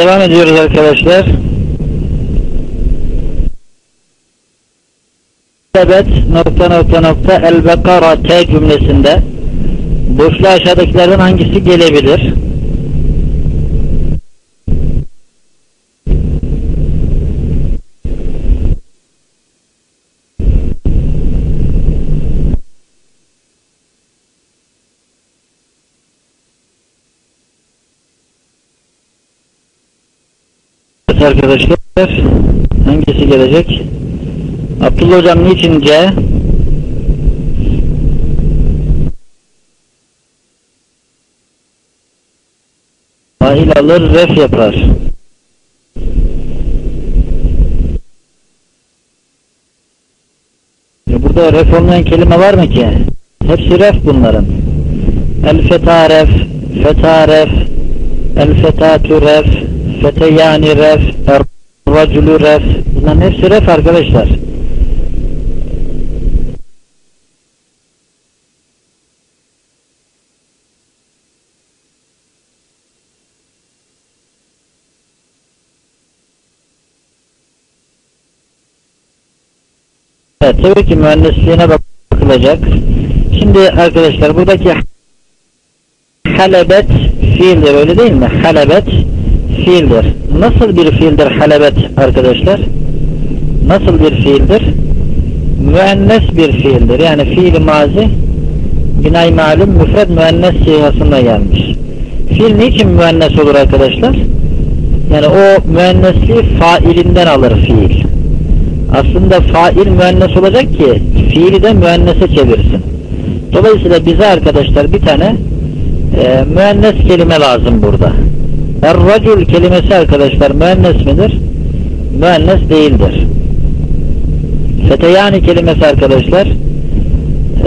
devam ediyoruz arkadaşlar. Evet nokta nokta nokta el bekara t cümlesinde boşluğa aşağıdakilerden hangisi gelebilir? Arkadaşlar hangisi gelecek? Abdullah hocam niçin C? Fail alır ref yapar. Ya burada ref olmayan kelime var mı ki? Hepsi ref bunların. El feta ref, feta ref, el fetatu ref, feteyani ref, er raculu ref. Bunların hepsi ref arkadaşlar. Evet, tabii ki mühendisliğine bakılacak. Şimdi arkadaşlar buradaki halebet fiildir öyle değil mi? Halebet fiildir. Nasıl bir fiildir halebet arkadaşlar? Nasıl bir fiildir? Müennes bir fiildir. Yani fiil mazi binay malum müfred müennes sihasında gelmiş. Fiil niçin müennes olur arkadaşlar? Yani o müennesliği failinden alır fiil. Aslında fail müennes olacak ki fiili de müennese çevirsin. Dolayısıyla bize arkadaşlar bir tane e, müennes kelime lazım burada. Er-racul kelimesi arkadaşlar müennes midir? Müennes değildir. Feteyani kelimesi arkadaşlar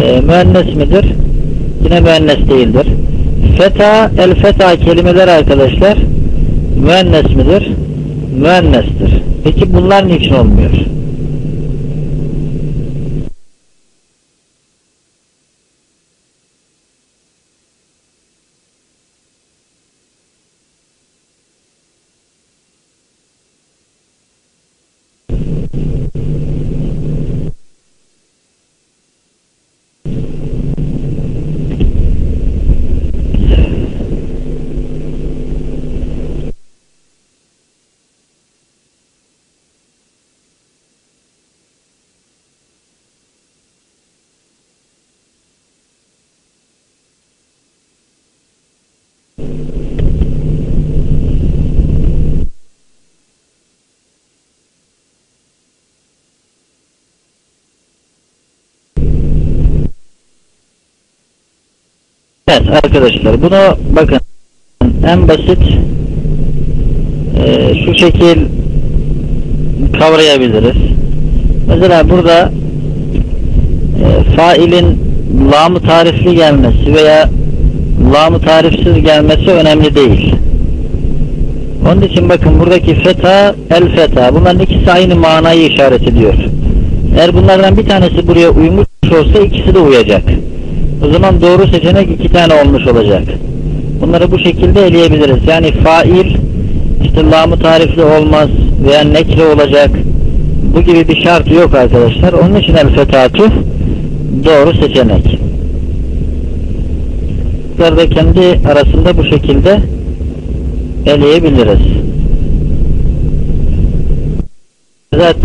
e, müennes midir? Yine müennes değildir. Feta, el feta kelimeler arkadaşlar müennes midir? Müennestir. Peki bunlar niçin olmuyor? Evet arkadaşlar bunu bakın en basit e, şu şekil kavrayabiliriz. Mesela burada e, failin lamı tarifli gelmesi veya lamı tarifsiz gelmesi önemli değil. Onun için bakın buradaki feta, el feta bunların ikisi aynı manayı işaret ediyor. Eğer bunlardan bir tanesi buraya uymuş olsa ikisi de uyacak. O zaman doğru seçenek iki tane olmuş olacak. Bunları bu şekilde eleyebiliriz. Yani fail işte lamı tarifli olmaz veya nekre olacak. Bu gibi bir şartı yok arkadaşlar. Onun için el fetatu doğru seçenek. Bunları da kendi arasında bu şekilde eleyebiliriz. Zaten